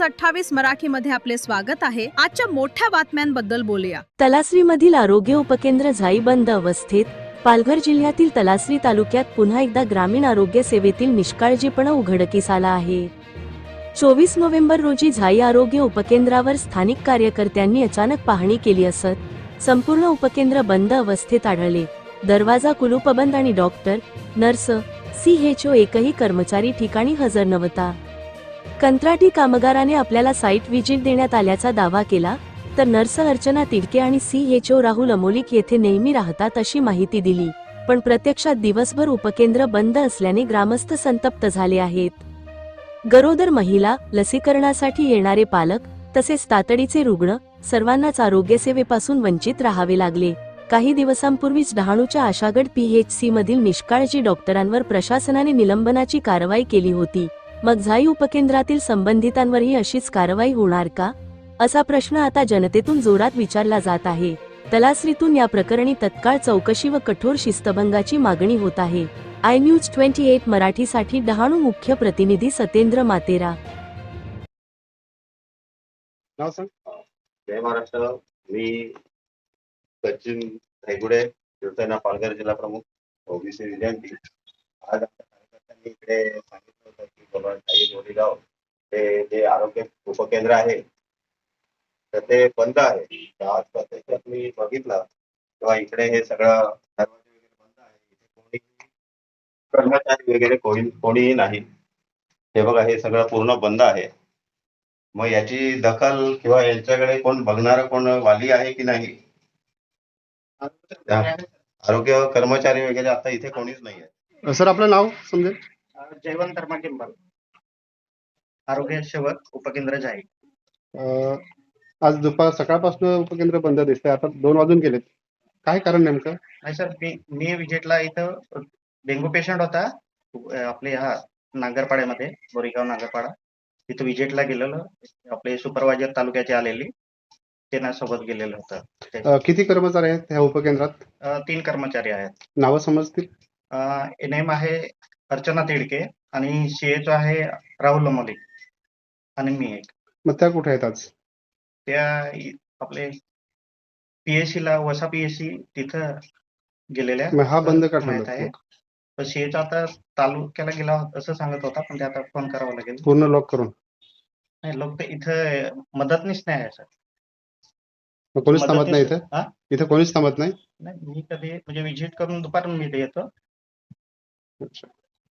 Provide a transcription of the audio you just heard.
News अठ्ठावीस मराठी मध्ये आपले स्वागत आहे. आजच्या मोठ्या बातम्यांबद्दल बोलूया. तलासरीमधील आरोग्य उपकेंद्र झाई बंद अवस्थेत पालघर जिल्ह्यातील तलासरी तालुक्यात पुन्हा एकदा ग्रामीण आरोग्य सेवेतील निष्काळजीपणा उघडकीस आला आहे. चोवीस नोव्हेंबर रोजी झाई आरोग्य उपकेंद्रावर स्थानिक कार्यकर्त्यांनी अचानक पाहणी केली असत संपूर्ण उपकेंद्र बंद अवस्थेत आढळले. दरवाजा कुलूपबंद आणि डॉक्टर नर्स सीएचओ एकही कर्मचारी ठिकाणी हजर नव्हता. कंत्राटी कामगाराने आपल्याला साईट व्हिजिट देण्यात आल्याचा दावा केला तर नर्स अर्चना तिडके आणि सीएचओ राहुल अमोलिक येथे नेहमी राहतात अशी माहिती दिली. पण प्रत्यक्षात दिवसभर उपकेंद्र बंद असल्याने ग्रामस्थ संतप्त झाले आहेत. गरोदर महिला लसीकरणासाठी येणारे पालक तसेच तातडीचे रुग्ण सर्वांनाच आरोग्य सेवेपासून वंचित राहावे लागले. काही दिवसांपूर्वीच डहाणूच्या आशागड पीएचसी मधील निष्काळजी डॉक्टरांवर प्रशासनाने निलंबनाची कारवाई केली होती. मग झाई उपकेंद्रातील संबंधितांवरही अशीच कारवाई होणार का? असा प्रश्न आता जनतेतून जोरात विचारला जात आहे. तलासरीतून या प्रकरणी तत्काळ चौकशी व कठोर शिस्तभंगाची मागणी होत आहे. आय न्यूज ट्वेंटी एट मराठीसाठी डहाणू मुख्य प्रतिनिधी सतेंद्र मातेरा. जय महाराष्ट्र. मी सचिन धायगुडे शिवसेना पालघर जिल्हा प्रमुख ओबीसी विजयंती. आज कार्यकर्त्यांनी इकडे काही गोरेगाव हे जे आरोग्य उपकेंद्र आहे. तर ते बंद आहे. आज प्रत्यक्षात मी बघितलं तेव्हा इकडे हे सगळं दरवाजे वगैरे बंद आहे. इथे कोणी कर्मचारी वगैरे कोणी कोणीही नाही. हे बघा हे सगळं पूर्ण बंद आहे. मग याची दखल किंवा यांच्याकडे कोण बघणार कोण वाली आहे की नाही? आरोग्य कर्मचारी वगैरे आता इथे कोणीच नाही आहे सर आपलं नाव समजेल? जयवंत धर्मा टिंबल आरोग्य सेवक उपकेंद्र जाई अं, आज दुपार सकाळपासून उपकेंद्र बंद दिसतंय. आता दोन वाजून गेलेत. काय कारण नेमकं? नाही सर मी मी विजिटला इथं डेंग्यू पेशंट होता. अं, आपले हा नागरपाड्यामध्ये बोरीगाव नागरपाडा. तिथं विजिटला गेलेलो. आपले सुपरवायझर तालुक्याचे आलेले. त्यांना सोबत गेलेलं होतं. अं, किती कर्मचारी आहेत ह्या उपकेंद्रात? अं, तीन कर्मचारी आहेत. नावं समजतील? एन एम आहे अर्चना तिडके आणि सीएचओ आहे राहुल मलिक आणि मी एक. मग त्या कुठे आहेत आज? त्या इ- आपले पीएससी ला वसा पीएससी तिथं गेलेल्या. मग हा बंद का माहीत ठेवला आहे. आता तालुक्याला गेला होता असं सांगत होता पण ते आता फोन करावा लागेल. पूर्ण लॉक करून? नाही लोक तर इथं मदतनीच नाही आहे सर मग कोणीच थांबत नाही मदतनीस- इथं? हा? इथं कोणीच थांबत नाही? नाही मी कधी म्हणजे विजिट करून दुपारून मी इथे येतो. अच्छा.